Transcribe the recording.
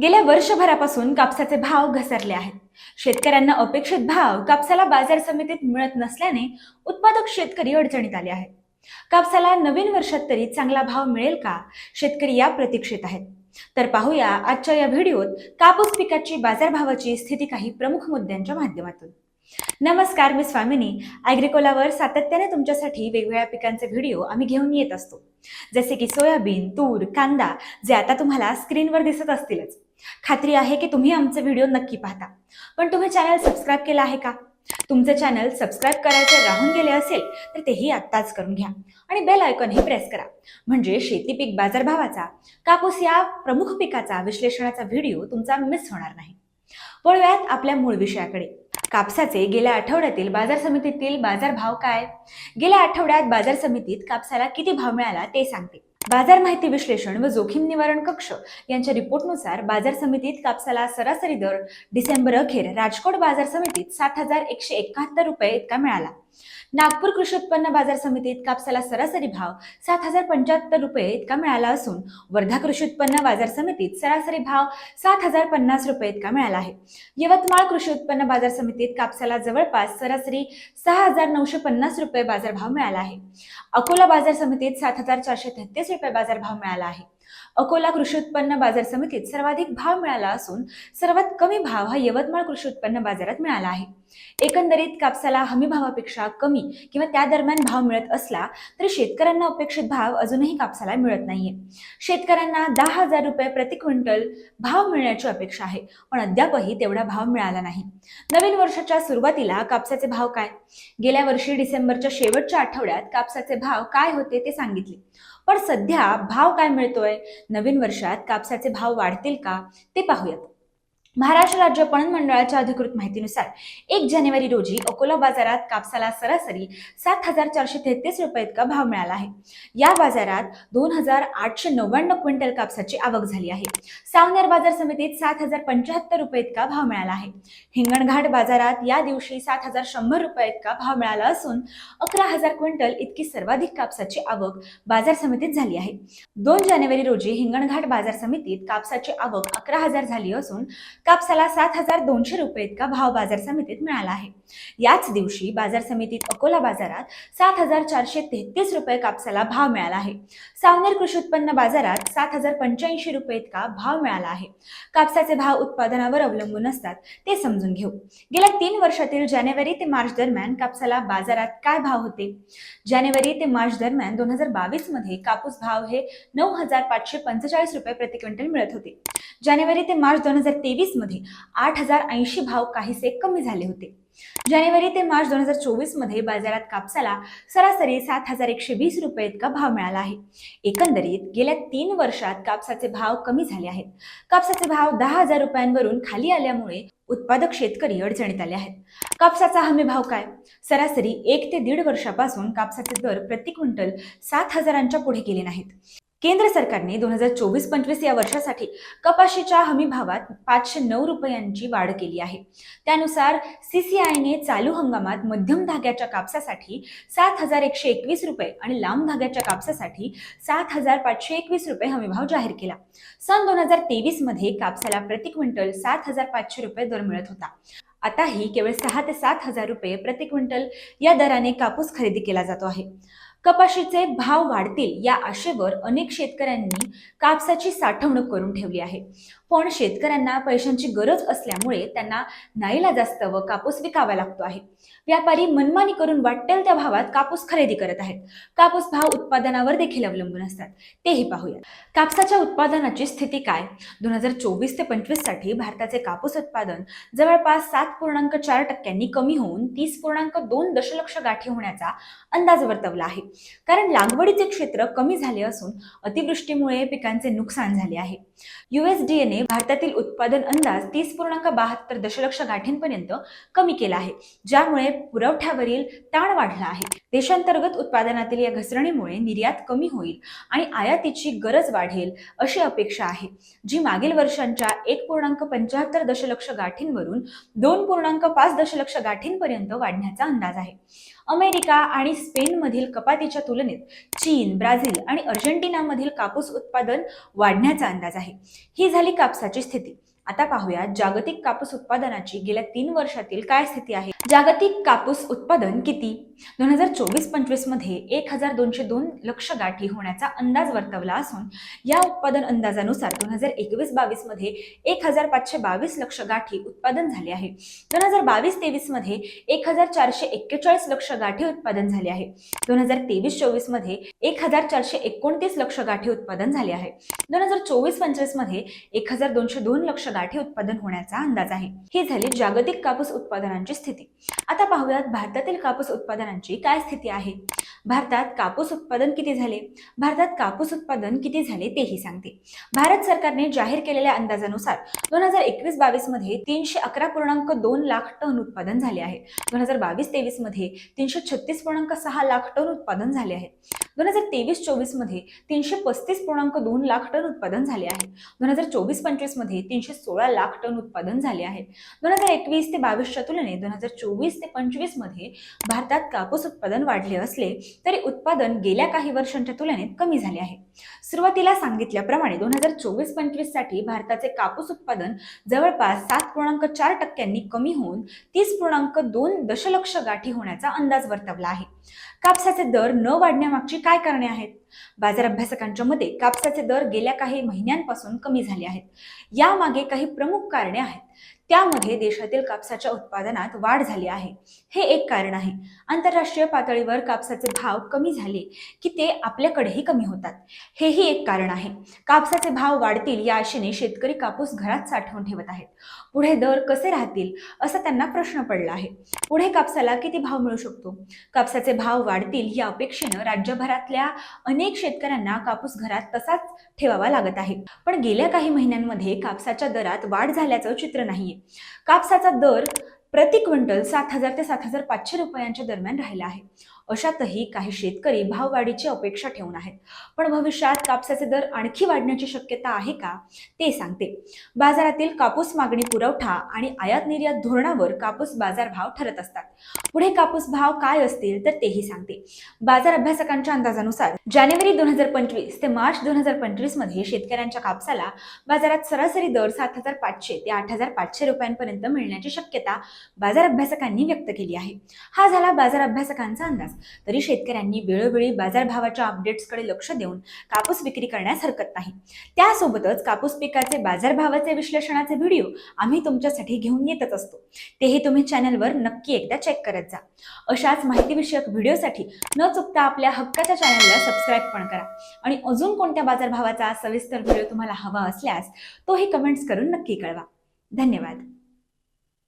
गेल्या वर्षभरापासून कापसाचे भाव घसरले आहेत. शेतकऱ्यांना अपेक्षित भाव कापसाला बाजार समितीत मिळत नसल्याने उत्पादक शेतकरी अडचणीत आले आहेत. कापसाला नवीन वर्षात तरी चांगला भाव मिळेल का? शेतकरी या प्रतीक्षेत आहेत. तर पाहूया आजच्या या व्हिडिओत कापूस पिकाची बाजारभावाची स्थिती काही प्रमुख मुद्द्यांच्या माध्यमातून. नमस्कार मी स्वामिनी. ॲग्रिकोलावर सातत्याने तुमच्यासाठी वेगवेगळ्या पिकांचे व्हिडिओ आम्ही घेऊन येत असतो. जसे की सोयाबीन तूर कांदा जे आता तुम्हाला स्क्रीनवर दिसत असतीलच. खात्री आहे की तुम्ही आमचे व्हिडिओ नक्की पाहता. पण तुम्ही चॅनल सबस्क्राईब केलं आहे का? तुमचं चॅनल सबस्क्राईब करायचं राहून गेले असेल तर तेही आत्ताच करून घ्या आणि बेल आयकॉनही प्रेस करा. म्हणजे शेती पीक बाजारभावाचा कापूस या प्रमुख पिकाचा विश्लेषणाचा व्हिडिओ तुमचा मिस होणार नाही. वळूयात आपल्या मूळ विषयाकडे. कापसाचे गेल्या आठवड्यातील बाजार समितीतील बाजार भाव काय? गेल्या आठवड्यात बाजार समितीत कापसाला किती भाव मिळाला ते सांगते. बाजार माहिती विश्लेषण व जोखीम निवारण कक्ष यांच्या रिपोर्टनुसार बाजार समितीत कापसाला सरासरी दर डिसेंबर अखेर राजकोट बाजार समितीत सात हजार एकशे एकाहत्तर रुपये इतका मिळाला. नागपूर कृषी उत्पन्न बाजार समितीत कापसाला सरासरी भाव सात हजार पंच्याहत्तर रुपये इतका मिळाला असून वर्धा कृषी उत्पन्न बाजार समितीत सरासरी भाव सात हजार पन्नास रुपये इतका मिळाला आहे. यवतमाळ कृषी उत्पन्न बाजार समितीत कापसाला जवळपास सरासरी सहा हजार नऊशे पन्नास रुपये बाजारभाव मिळाला आहे. अकोला बाजार समितीत सात हजार चारशे तेहतीस रुपये बाजारभाव मिळाला आहे. अकोला कृषी उत्पन्न बाजार समितीत सर्वाधिक भाव मिळाला असून सर्वात कमी भाव हा यवतमाळ कृषी उत्पन्न बाजारात मिळाला आहे. एकंदरीत कापसाला हमी भावापेक्षा कमी किंवा त्या दरम्यान भाव मिळत असला तरी शेतकऱ्यांना अपेक्षित भाव अजूनही कापसाला मिळत नाहीये. शेतकऱ्यांना दहा हजार रुपये प्रति क्विंटल भाव मिळण्याची अपेक्षा आहे पण अद्यापही तेवढा भाव मिळाला नाही. नवीन वर्षाच्या सुरुवातीला कापसाचे भाव काय? गेल्या वर्षी डिसेंबरच्या शेवटच्या आठवड्यात कापसाचे भाव काय होते ते सांगितले. पण सध्या भाव काय मिळतोय? नवीन वर्षात कापसाचे भाव वाढतील का? ते पाहूयात. महाराष्ट्र राज्य पणन मंडळाच्या अधिकृत माहितीनुसार एक जानेवारी रोजी अकोला बाजारात कापसाला सरासरी सात हजार चारशे तेहतीस रुपये इतका भाव मिळाला आहे. या बाजारात दोन हजार आठशे नव्याण्णव क्विंटल कापसाची आवक झाली आहे. सावनेर बाजार समितीत सात हजार पंच्याहत्तर रुपये इतका भाव मिळाला आहे. हिंगणघाट बाजारात या दिवशी सात हजार शंभर रुपये इतका भाव मिळाला असून अकरा हजार क्विंटल इतकी सर्वाधिक कापसाची आवक बाजार समितीत झाली आहे. दोन जानेवारी रोजी हिंगणघाट बाजार समितीत कापसाची आवक अकरा हजार झाली असून कापसाला सात हजार दोनशे रुपये इतका भाव बाजार समितीत मिळाला आहे. याच दिवशी बाजार समितीत अकोला बाजारात सात हजार चारशे तेहतीस रुपये कापसाला भाव मिळाला आहे. सावनेर कृषी उत्पन्न बाजारात सात हजार पंच्याऐंशी रुपये इतका भाव मिळाला आहे. कापसाचे भाव उत्पादनावर अवलंबून असतात ते समजून घेऊ. गेल्या तीन वर्षातील जानेवारी ते मार्च दरम्यान कापसाला बाजारात काय भाव होते? जानेवारी ते मार्च दरम्यान दोन हजार बावीसमध्ये कापूस भाव हे नऊ हजार पाचशे पंचेचाळीस रुपये प्रति क्विंटल मिळत होते. जानेवारी ते मार्च दोन हजार तेवीस मध्ये आठ हजार ऐंशी भाव काहीसे कमी झाले होते. जानेवारी ते मार्च दोन हजार चोवीसमध्ये बाजारात कापसाला सरासरी सात हजार एकशे वीस रुपये इतका भाव मिळाला आहे. एकंदरीत गेल्या तीन वर्षात कापसाचे भाव कमी झाले आहेत. कापसाचे भाव दहा हजार रुपयांवरून खाली आल्यामुळे उत्पादक शेतकरी अडचणीत आले आहेत. कापसाचा हमी भाव काय? सरासरी एक ते दीड वर्षापासून कापसाचे दर प्रति क्विंटल सात हजारांच्या पुढे गेले नाहीत. केंद्र सरकारने दोन हजार चोवीस पंचवीस या वर्षासाठी कपाशीच्या हमी भावात पाचशे नऊ रुपयांची वाढ केली आहे. त्यानुसार सीसीआयने चालू हंगामात मध्यम धाग्याच्या कापसासाठी सात हजार एकशे एकवीस रुपये आणि लांब धाग्याच्या कापसासाठी सात हजार पाचशे एकवीस रुपये हमीभाव जाहीर केला. सन दोन हजार तेवीसमध्ये कापसाला प्रति क्विंटल सात हजार पाचशे रुपये दर मिळत होता. आताही केवळ सहा ते सात हजार रुपये प्रति क्विंटल या दराने कापूस खरेदी केला जातो आहे. कपाशीचे भाव वाढतील या आशेवर अनेक शेतकऱ्यांनी कापसाची साठवणूक करून ठेवली आहे. पण शेतकऱ्यांना पैशांची गरज असल्यामुळे त्यांना नाईला जास्त व कापूस विकावा लागतो आहे. व्यापारी मनमानी करून वाटेल त्या भावात कापूस खरेदी करत आहेत. कापूस भाव उत्पादनावर देखील अवलंबून असतात. तेही पाहूया. कापसाच्या उत्पादनाची स्थिती काय? दोन हजार चोवीस ते पंचवीससाठी भारताचे कापूस उत्पादन जवळपास सात पूर्णांक चार टक्क्यांनी कमी होऊन तीस पूर्णांक दोन दशलक्ष गाठी होण्याचा अंदाज वर्तवला आहे. कारण लागवडीचे क्षेत्र कमी झाले असून अतिवृष्टीमुळे पिकांचे नुकसान झाले आहे. युएसडीएने भारतातील उत्पादन अंदाज तीस पूर्णांक बहात्तर दशलक्ष गाठींपर्यंत कमी केला आहे ज्यामुळे पुरवठ्यावरील ताण वाढला आहे. देशांतर्गत उत्पादनातील या घसरणीमुळे निर्यात कमी होईल आणि आयातीची गरज वाढेल अशी अपेक्षा आहे जी मागील वर्षांच्या एक पूर्णांक पंच्याहत्तर दशलक्ष गाठींवरून दोन पूर्णांक पाच दशलक्ष गाठींपर्यंत वाढण्याचा अंदाज आहे. अमेरिका आणि स्पेनमधील कपातीच्या तुलनेत चीन ब्राझील आणि अर्जेंटिनामधील कापूस उत्पादन वाढण्याचा अंदाज आहे. ही झाली कापसाची स्थिती. आता पाहूया जागतिक कापूस उत्पादनाची गेल्या तीन वर्षातील काय स्थिती आहे? जागतिक कापूस उत्पादन किती? दोन हजार चोवीस पंचवीसमध्ये एक हजार दोनशे दोन लक्ष गाठी होण्याचा अंदाज वर्तवला असून या उत्पादन अंदाजानुसार दोन हजार एकवीस बावीसमध्ये एक हजार पाचशे बावीस लक्ष गाठी उत्पादन झाले आहे. दोन हजार बावीस तेवीसमध्ये एक हजार चारशे एक्केचाळीस लक्ष गाठी उत्पादन झाले आहे. दोन हजार तेवीस चोवीसमध्ये एक हजार चारशे एकोणतीस लक्ष गाठी उत्पादन झाले आहे. दोन हजार चोवीस पंचवीसमध्ये एक हजार दोनशे दोन लक्ष गाठी उत्पादन होण्याचा अंदाज आहे. ही झाली जागतिक कापूस उत्पादनांची स्थिती. आता पाहूयात भारतातील कापूस उत्पादनांची काय स्थिती आहे? भारतात कापूस उत्पादन किती झाले? भारतात कापूस उत्पादन किती झाले तेही सांगते. भारत सरकारने जाहीर केलेल्या अंदाजानुसार दोन हजार एकवीस बावीसमध्ये तीनशे अकरा पूर्णांक दोन लाख टन उत्पादन झाले आहे. दोन हजार बावीस तेवीसमध्ये तीनशे छत्तीस पूर्णांक सहा लाख टन उत्पादन झाले आहे. दोन हजार तेवीस चोवीसमध्ये तीनशे पस्तीस पूर्णांक दोन लाख टन उत्पादन झाले आहे. दोन हजार चोवीस पंचवीसमध्ये तीनशे सोळा लाख टन उत्पादन झाले आहे. दोन हजार एकवीस ते बावीसच्या तुलनेत दोन हजार चोवीस ते पंचवीसमध्ये भारतात कापूस उत्पादन वाढले असले तरी उत्पादन गेल्या काही वर्षांच्या तुलनेत कमी झाले आहे. सुरुवातीला सांगितल्याप्रमाणे दोन हजार चोवीस पंचवीससाठी भारताचे कापूस उत्पादन जवळपास सात पूर्णांक चार टक्क्यांनी कमी होऊन तीस पूर्णांक दोन दशलक्ष गाठी होण्याचा अंदाज वर्तवला आहे. कापसाचे दर न वाढण्यामागची काय कारणे आहेत? बाजार अभ्यासकांच्या मते कापसाचे दर गेल्या काही महिन्यांपासून कमी झाले आहेत. यामागे काही प्रमुख कारणे आहेत. त्यामध्ये देशातील कापसाच्या उत्पादनात वाढ झाली आहे. हे एक कारण आहे. आंतरराष्ट्रीय पातळीवर कापसाचे भाव कमी झाले की ते आपल्याकडेही कमी होतात. हेही एक कारण आहे. कापसाचे भाव वाढतील या आशेने शेतकरी कापूस घरात साठवून ठेवत आहेत. पुढे दर कसे राहतील असा त्यांना प्रश्न पडला आहे. पुढे कापसाला किती भाव मिळू शकतो? कापसाचे भाव वाढतील या अपेक्षेनं राज्यभरातल्या अनेक अनेक शेतकऱ्यांना कापूस घरात तसाच ठेवावा लागत आहे. पण गेल्या काही महिन्यांमध्ये कापसाच्या दरात वाढ झाल्याचं चित्र नाहीये. कापसाचा दर प्रति क्विंटल सात हजार ते सात हजार पाचशे रुपयांच्या दरम्यान राहिला आहे. अशातही काही शेतकरी भाववाढीची अपेक्षा ठेवून आहेत. पण भविष्यात कापसाचे दर आणखी वाढण्याची शक्यता आहे का ते सांगते. बाजारातील कापूस मागणी पुरवठा आणि आयात निर्यात धोरणावर कापूस बाजार भाव ठरत असतात. पुढे कापूस भाव काय असतील तर तेही सांगते. बाजार अभ्यासकांच्या अंदाजानुसार जानेवारी दोन हजार पंचवीस ते मार्च दोन हजार पंचवीसमध्ये शेतकऱ्यांच्या कापसाला बाजारात सरासरी दर सात हजार पाचशे ते आठ हजार पाचशे रुपयांपर्यंत मिळण्याची शक्यता बाजार अभ्यासकांनी व्यक्त केली आहे. हा झाला बाजार अभ्यासकांचा अंदाज. तरी शेतकऱ्यांनी वेळोवेळी बाजारभावाच्या अपडेट्सकडे लक्ष देऊन कापूस विक्री करण्यास हरकत नाही. त्यासोबतच कापूस पिकाचे बाजारभावाचे विश्लेषणाचे व्हिडिओ आम्ही तुमच्यासाठी घेऊन येतच असतो. तेही तुम्ही चॅनलवर नक्की एकदा चेक करत जा. अशाच माहितीविषयक व्हिडिओसाठी न चुकता आपल्या हक्काच्या चॅनलला सबस्क्राईब पण करा. आणि अजून कोणत्या बाजारभावाचा सविस्तर व्हिडिओ तुम्हाला हवा असल्यास तोही कमेंट्स करून नक्की कळवा. धन्यवाद.